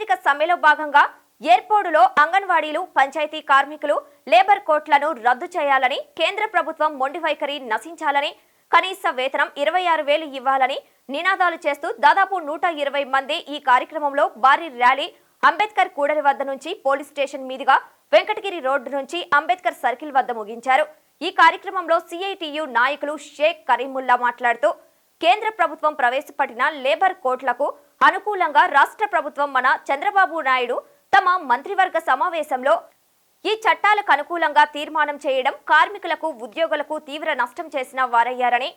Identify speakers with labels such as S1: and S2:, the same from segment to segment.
S1: సార్వత్రిక సమ్మెలో భాగంగా ఏర్పోడులో అంగన్వాడీలు పంచాయతీ కార్మికులు లేబర్ కోట్లను రద్దు చేయాలని కేంద్ర ప్రభుత్వం మొండి వైఖరి నశించాలని కనీస వేతనం ఇరవై ఆరు వేలు ఇవ్వాలని నినాదాలు చేస్తూ దాదాపు నూట ఇరవై మంది ఈ కార్యక్రమంలో భారీ ర్యాలీ అంబేద్కర్ కూడలి వద్ద నుంచి పోలీస్ స్టేషన్ మీదుగా వెంకటగిరి రోడ్డు నుంచి అంబేద్కర్ సర్కిల్ వద్ద ముగించారు. ఈ కార్యక్రమంలో సిఐటియు నాయకులు షేక్ కరీముల్లా మాట్లాడుతూ కేంద్ర ప్రభుత్వం ప్రవేశపెట్టిన లేబర్ కోట్లకు అనుకూలంగా రాష్ట్ర ప్రభుత్వం మన చంద్రబాబు నాయుడు తమ మంత్రివర్గ సమావేశంలో ఈ చట్టాలకు అనుకూలంగా తీర్మానం చేయడం కార్మికులకు ఉద్యోగులకు తీవ్ర నష్టం చేసిన వారయ్యారని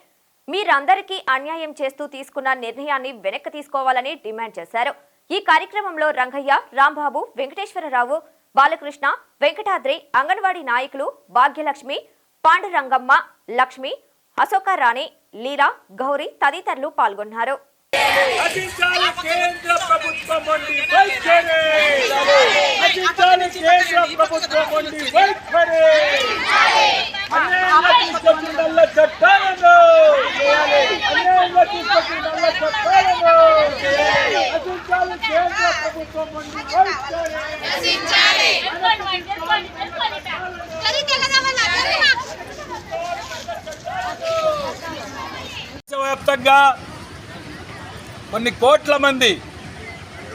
S1: మీరందరికీ అన్యాయం చేస్తూ తీసుకున్న నిర్ణయాన్ని వెనక్కి తీసుకోవాలని డిమాండ్ చేశారు. ఈ కార్యక్రమంలో రంగయ్య రాంబాబు వెంకటేశ్వరరావు బాలకృష్ణ వెంకటాద్రి అంగన్వాడీ నాయకులు భాగ్యలక్ష్మి పాండురంగమ్మ లక్ష్మి అశోకారాణి లీలా గౌరీ తదితరులు పాల్గొన్నారు.
S2: నశించాలి కేంద్ర ప్రభుత్వం వంటి వైఖరి. నశించాలి కేంద్ర ప్రభుత్వం వంటి వైఖరి. అన్యాయంగా తీసుకొచ్చిన నల్ల చట్టాలను అన్యాయంగా తీసుకొచ్చిన నల్ల చట్టాలను నశించాలి కేంద్ర ప్రభుత్వం వంటి వైఖరి. దేశవ్యాప్తంగా కొన్ని కోట్ల మంది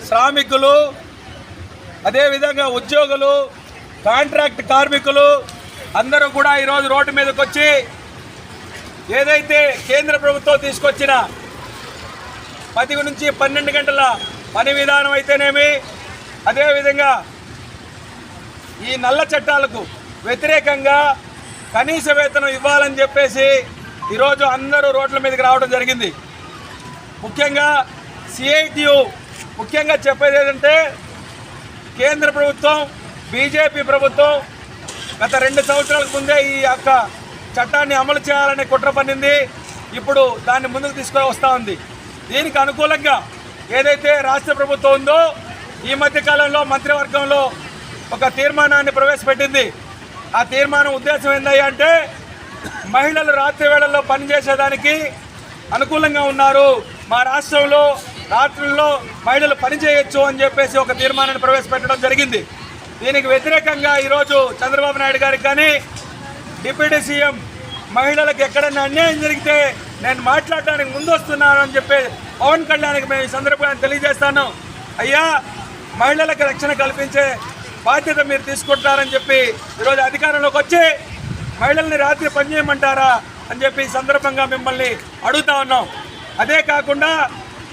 S2: శ్రామికులు అదేవిధంగా ఉద్యోగులు కాంట్రాక్ట్ కార్మికులు అందరూ కూడా ఈరోజు రోడ్డు మీదకి వచ్చి ఏదైతే కేంద్ర ప్రభుత్వం తీసుకొచ్చిన పది నుంచి పన్నెండు గంటల పని విధానం అయితేనేమి అదేవిధంగా ఈ నల్ల చట్టాలకు వ్యతిరేకంగా కనీస వేతనం ఇవ్వాలని చెప్పేసి ఈరోజు అందరూ రోడ్ల మీదకి రావడం జరిగింది. ముఖ్యంగా సిఐటియు ముఖ్యంగా చెప్పేది ఏంటంటే కేంద్ర ప్రభుత్వం బీజేపీ ప్రభుత్వం గత రెండు సంవత్సరాల ముందే ఈ యొక్క చట్టాన్ని అమలు చేయాలనే కుట్ర పన్నింది. ఇప్పుడు దాన్ని ముందుకు తీసుకొని వస్తూ ఉంది. దీనికి అనుకూలంగా ఏదైతే రాష్ట్ర ప్రభుత్వం ఉందో ఈ మధ్య కాలంలో మంత్రివర్గంలో ఒక తీర్మానాన్ని ప్రవేశపెట్టింది. ఆ తీర్మానం ఉద్దేశం ఏందయ్యా అంటే మహిళలు రాత్రి వేళల్లో పనిచేసేదానికి అనుకూలంగా ఉన్నారు. మా రాష్ట్రంలో రాత్రుల్లో మహిళలు పని చేయొచ్చు అని చెప్పేసి ఒక తీర్మానాన్ని ప్రవేశపెట్టడం జరిగింది. దీనికి వ్యతిరేకంగా ఈరోజు చంద్రబాబు నాయుడు గారికి కానీ డిప్యూటీ సీఎం మహిళలకు ఎక్కడన్నా అన్యాయం జరిగితే నేను మాట్లాడడానికి ముందు వస్తున్నాను అని చెప్పి పవన్ కళ్యాణ్కి మేము ఈ సందర్భంగా తెలియజేస్తాను. అయ్యా మహిళలకు రక్షణ కల్పించే బాధ్యత మీరు తీసుకుంటారని చెప్పి ఈరోజు అధికారంలోకి వచ్చి మహిళల్ని రాత్రి పనిచేయమంటారా అని చెప్పి ఈ సందర్భంగా మిమ్మల్ని అడుగుతా ఉన్నాం. అదే కాకుండా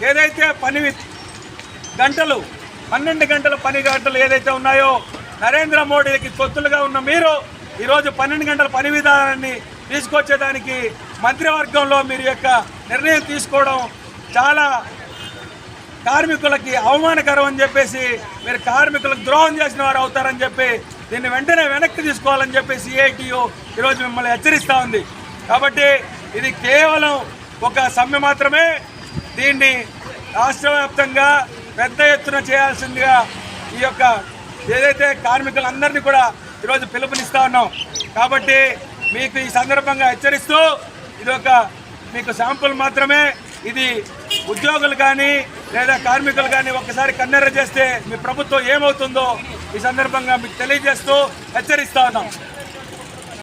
S2: ఏదైతే పని గంటలు పన్నెండు గంటల పని గంటలు ఏదైతే ఉన్నాయో నరేంద్ర మోడీకి కొత్తులుగా ఉన్న మీరు ఈరోజు పన్నెండు గంటల పని విధానాన్ని తీసుకొచ్చేదానికి మంత్రివర్గంలో మీరు యొక్క నిర్ణయం తీసుకోవడం చాలా కార్మికులకి అవమానకరం అని చెప్పేసి మీరు కార్మికులకు ద్రోహం చేసిన వారు అవుతారని చెప్పి దీన్ని వెంటనే వెనక్కి తీసుకోవాలని చెప్పేసి సిఐటియు ఈరోజు మిమ్మల్ని హెచ్చరిస్తూ ఉంది. కాబట్టి ఇది కేవలం ఒక సమ్మె మాత్రమే దీన్ని రాష్ట్ర వ్యాప్తంగా పెద్ద ఎత్తున చేయాల్సిందిగా ఈ యొక్క ఏదైతే కార్మికులందరినీ కూడా ఈరోజు పిలుపునిస్తా ఉన్నాం. కాబట్టి మీకు ఈ సందర్భంగా హెచ్చరిస్తూ ఇది ఒక మీకు శాంపుల్ మాత్రమే. ఇది ఉద్యోగులు కానీ లేదా కార్మికులు కానీ ఒక్కసారి కన్నెర్ర చేస్తే మీ ప్రభుత్వం ఏమవుతుందో ఈ సందర్భంగా మీకు తెలియజేస్తూ హెచ్చరిస్తా ఉన్నాం.